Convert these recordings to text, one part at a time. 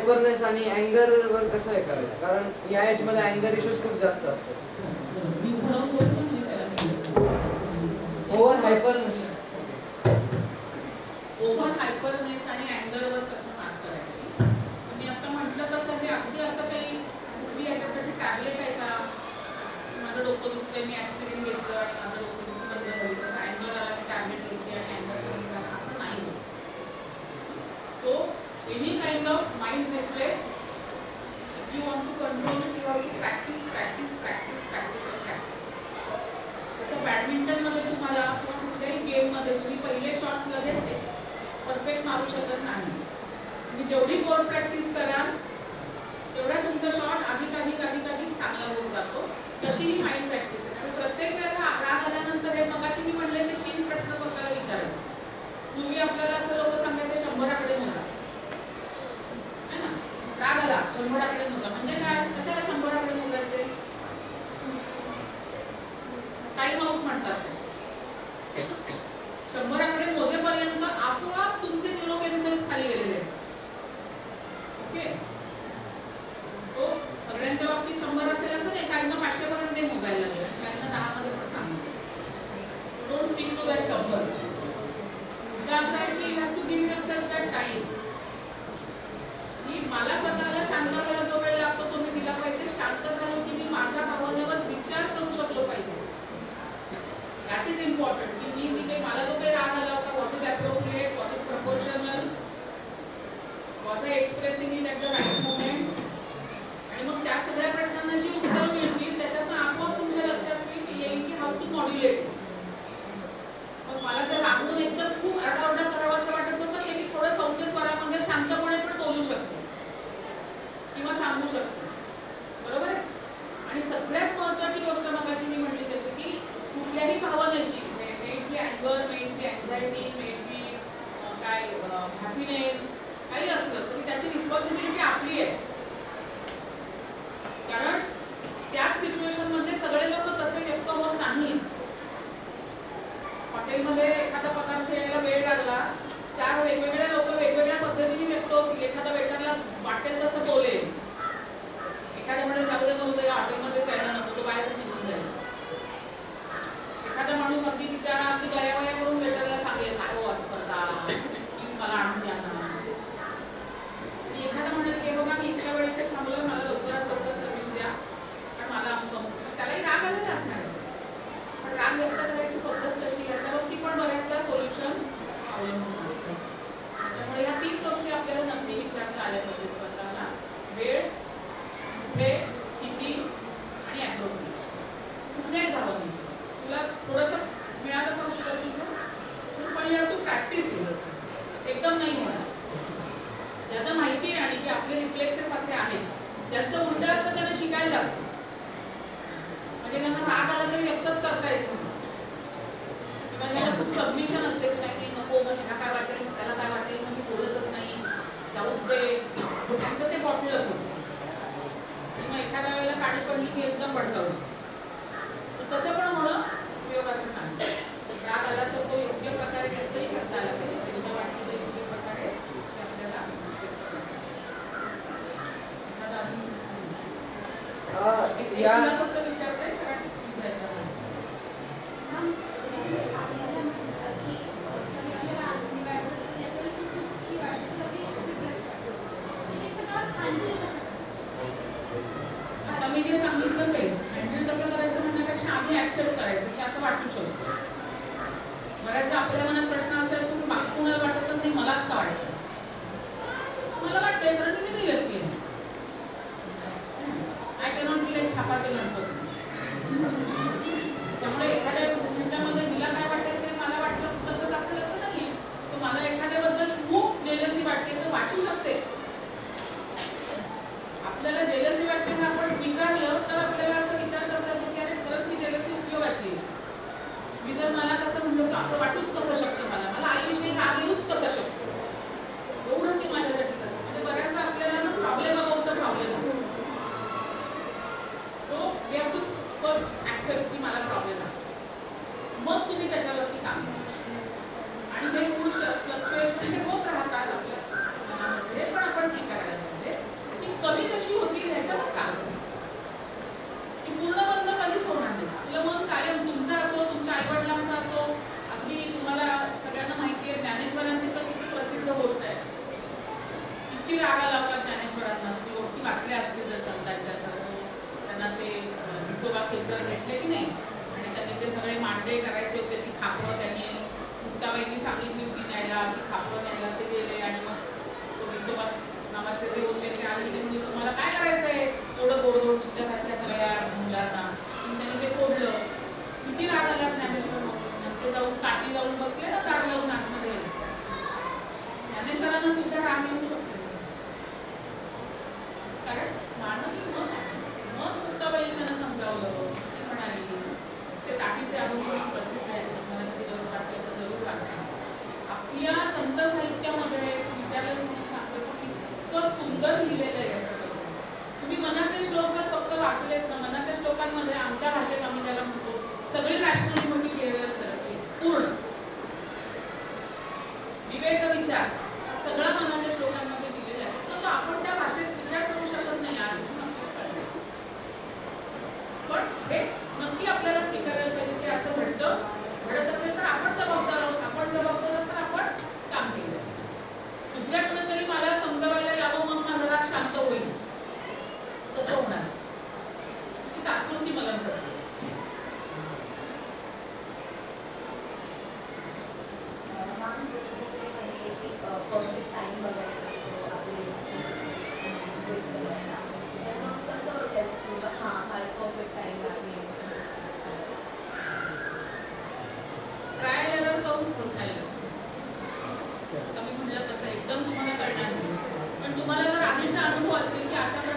हायपरनेस आणि अँगर वर कसं हे करायचं? कारण या एजमध्ये अँगर इश्यूज खूप जास्त असतात. मी ओव्हर हायपरनेस ओव्हर हायपरनेस आणि अँगर वर कसं मात करायची? मी आता म्हटलं तसं हे अगदी असं काही मी याच्यासाठी टॅबलेट आहे का? माझं डोकं दुखतंय मी ॲस्पिरिन घेतलं आणि माझं डोकं दुखतं बंद होईल तसं अँगर आला की टॅबलेट घेतली आणि अँगर कमी झाला असं नाही so any mind of If you want to control it, you have to practice, practice, practice practice practice practice and badminton जसं बॅडमिंटनमध्ये तुम्हाला किंवा कुठल्याही गेममध्ये तुम्ही पहिले शॉट्स लगेच परफेक्ट मारू शकत नाही. तुम्ही जेवढी कोर्ट प्रॅक्टिस कराल तेवढा तुमचा शॉट अधिक अधिक अधिक अधिक चांगला होऊन जातो. तशी ही माइंड प्रॅक्टिस आहे. त्यामुळे प्रत्येक वेळेला राग आल्यानंतर हे मगाशी मी म्हणले ते तीन प्रश्न स्वतःला विचारायचं. पूर्वी आपल्याला असं लोक सांगायचे शंभराकडे म्हणा है ना शंभर आकडे मोजा म्हणजे काय? कशाला शंभराकडे मोजायचे टाइम आउट म्हणतात शंभर शंभराकडे मोजेपर्यंत आपोआप तुमचे न्यूरोकेमिकल्स खाली गेलेले असतात ओके? सो सगळ्यांच्या बाबतीत शंभर असेल असं नाही. काहींना पाचशे पर्यंत मोजायला लागेल काहींना दहा मध्ये पण थांबेल. डोंट स्पीक टू दॅट शंभर. मुद्दा असा आहे की you have to give yourself that time की मला स्वतः शांत व्हायला जो वेळ लागतो तो मी दिला पाहिजे. शांत झालं की मी माझ्या भावनेवर विचार करू शकलो पाहिजे. दॅट इज इम्पॉर्टंट की मी जी काही मला जो काही राग आला होता was it appropriate was it proportional was I expressing in at the right moment आणि मग त्या सगळ्या प्रश्नांना जी उत्तरं पाणी पडली की एकदम भडकावलं तर तसं पण होणं उपयोगाचं नाही राग आला तर तो योग्य प्रकारे व्यक्तही करता आला पाहिजे चिंता वाटली तर योग्य प्रकारे ते आपल्याला व्यक्त करता आलं. एखादा अजून अं, एक या तुला फक्त विचारते कारण तुझं एकदा सांग. आता मी जे सांगितलं तेच हँडल कसं करायचं म्हणण्यापेक्षा आधी ऍक्सेप्ट करायचं की असं वाटू शकतं बऱ्याचदा आपल्या मनात प्रश्न असेल की बाकी कोणाला वाटतच नाही मलाच का वाटतं मला वाटतंय कारण मी वेगळी व्यक्ती आहे आय कॅनॉट बी लाईक छापाचे गणपती त्यामुळे एखाद्या ह्याच्यामध्ये तिला काय वाटेल ते मला वाटलं तसंच असेल असं नाही तुम्हाला एखाद्याबद्दल खूप जेलसी वाटते तर वाटू शकते. आपल्याला जेलसी वाटते हे आपण स्वीकारलं तर आपल्याला असं विचार करता येतो की अरे खरंच ही जेलसी उपयोगाची मी जर मला कसं म्हणलं असं वाटूच कसं शकतं मला? मला आईविषयी राग येऊच कसं उत्तर लिहिलेलं आहे याच्यामध्ये तुम्ही मनाचे श्लोक जर फक्त वाचलेत ना मनाच्या श्लोकांमध्ये आमच्या भाषेत आम्ही त्याला म्हणतो सगळी राष्ट्रीय म्हणून बिहेवियर थेरपी पूर्ण. विवेक विचार सगळा मनाच्या श्लोकांमध्ये दिलेला आहे. तर आपण Gracias.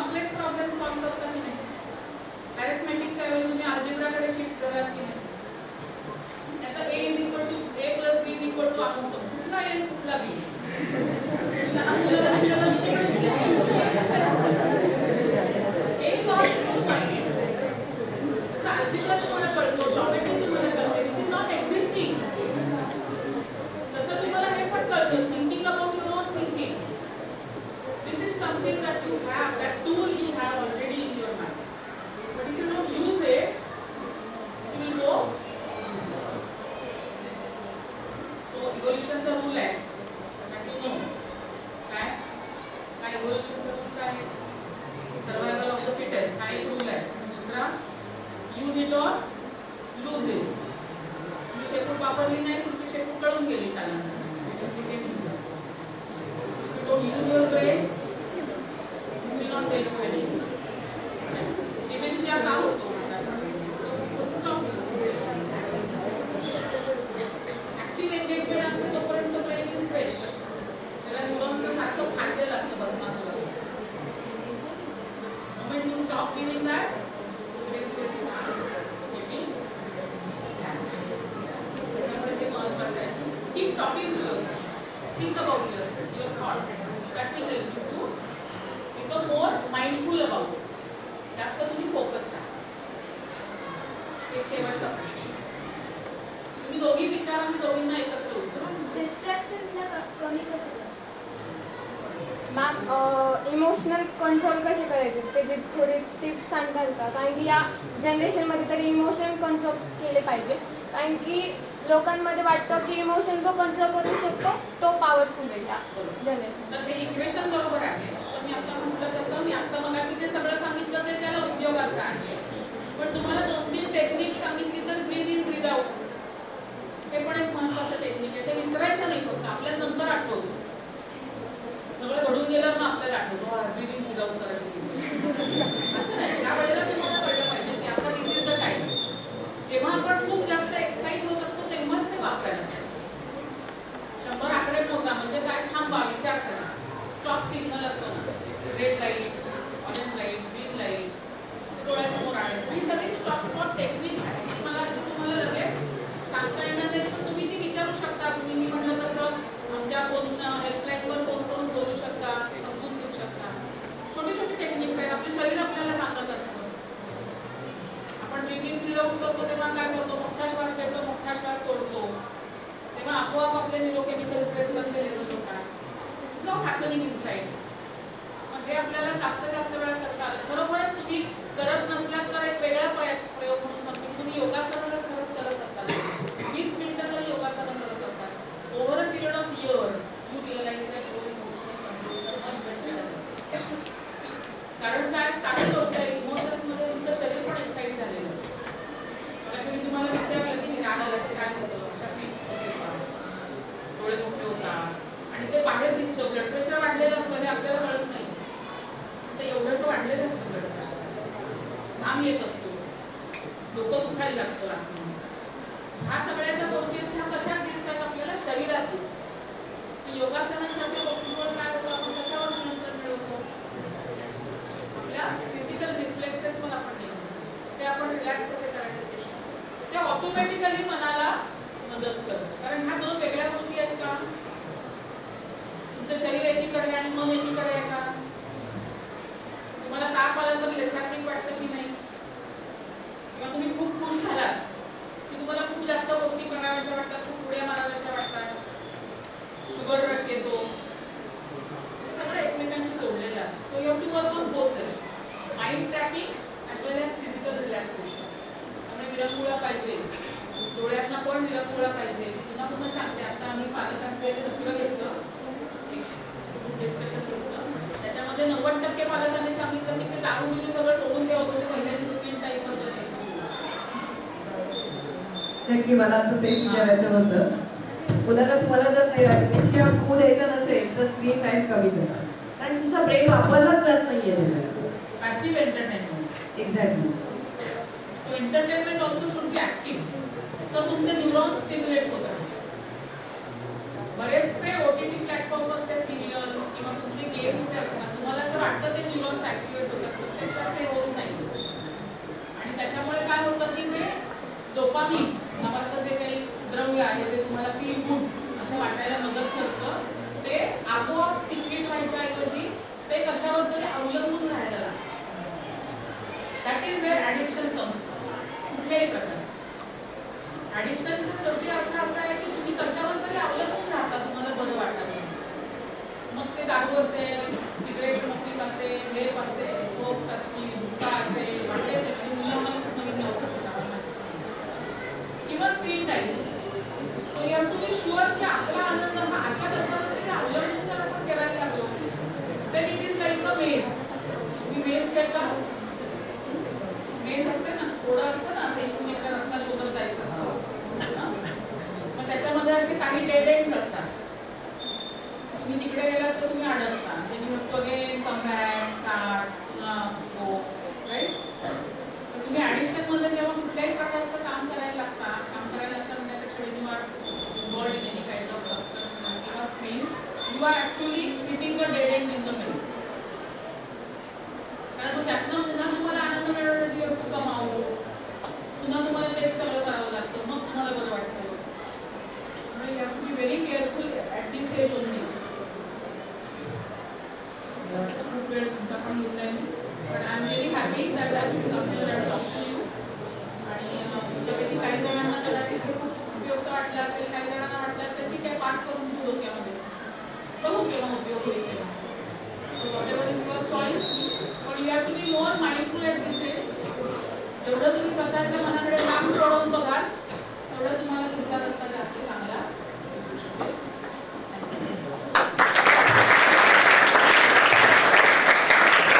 कॉम्प्लेक्स प्रॉब्लेम सॉल्व करता की नाही अरेथमॅटिकच्या वेळी तुम्ही अल्जेब्राकडे शिफ्ट झाला की नाही. आता A is equal to A plus B is equal to आपण कुठला ए कुठला बी लहान मी तिकडे ए तुम्हाला कळतो topically this is something mindful about जास्त तुम्ही फोकस राहा एक शेवटचा. तुम्ही दोघी विचार आणि दोघींना एकत्र डिस्ट्रॅक्शन्सला कमी कसं मॅम इमोशनल कंट्रोल कसे करायचे? ते जे थोडे टिप्स सांगाल का कारण की या जनरेशनमध्ये तरी इमोशन कंट्रोल केले पाहिजे. कारण की लोकांमध्ये वाटतं की इमोशन जो कंट्रोल करू शकतो तो पॉवरफुल आहे या जनरेशन तर हे इक्वेशन बरोबर आहे. तर मी आता म्हटलं तसं मी एवढंसं असतं ब्लड प्रेशर घाम येत असतो. डोकं दुखायला लागतो ह्या सगळ्याच्या गोष्टी आहेत ह्या कशात दिसतात आपल्याला? शरीरात दिसतात. योगासनांसारख्या गोष्टींमुळे काय होतं? आपण कशावर नियंत्रण मिळवतो? आपल्या फिजिकल रिफ्लेक्सेसवर आपण नियंत्रण ते आपण रिलॅक्स कसे करायचे ते ते ऑटोमॅटिकली मनाला मदत करतं. कारण ह्या दोन वेगळ्या गोष्टी आहेत का? तुमचं शरीर एकीकडे आणि मन एकीकडे आहे का? तुम्हाला जर लेथार्जिक वाटतं की नाही? किंवा तुम्ही खूप खुश झालात की तुम्हाला खूप जास्त गोष्टी कराव्याशा वाटतात खूप उड्या माराव्याशा वाटतात शुगर रश येतो. सगळं एकमेकांशी जोडलेलं असतं. So you to work on both mind tracking as well as physical relaxation त्यामुळे विरंगुळा पाहिजे. डोळ्यांना पण विरंगुळा पाहिजे. पुन्हा पुन्हा सांगते आता आम्ही पालकांचे सत्र घेतलं. डिस्कशन घेतलं त्याच्यामध्ये नव्वद टक्के पालकांनी सांगितलं की ते दारू बिरू सगळं सोडून द्यावं म्हणजे पहिल्याची स्क्रीन टाईमबद्दल नक्की मला आता तेच विचारायचं होतं. मुलांना तुम्हाला जर शिवाय होऊ द्यायचा नसेल तर स्क्रीन टाइम कमी करा. कारण तुमचा ब्रेन वापरलाच जात नाहीये त्याच्यात. Passive entertainment exactly so entertainment also should be active तर तुमचे न्यूरॉन स्टिम्युलेट होतात बरेचसे ओ टी टी प्लॅटफॉर्मवरच्या सिरियल्स किंवा तुमचे गेम्स जे असतात तुम्हाला जर वाटतं ते न्यूरॉन्स ऍक्टिव्हेट होतात प्रत्यक्षात ते होत नाही. आणि त्याच्यामुळे काय होतं की जे डोपामिन नावाचं जे काही द्रव्य आहे जे तुम्हाला फील गुड असं वाटायला मदत करतं ते आपोआप सिक्रेट व्हायच्या ऐवजी ते कशावर तरी अवलंबून राहायला लागतं. That is where addiction comes कुठल्याही प्रकारचं ॲडिक्शनचा शेवटी अर्थ असा आहे की तुम्ही कशावर तरी अवलंबून राहता तुम्हाला बरं वाटत मग ते दारू असेल सिगरेट स्मोकिंग असेल वेप असेल स्वतःच्या मनाकडे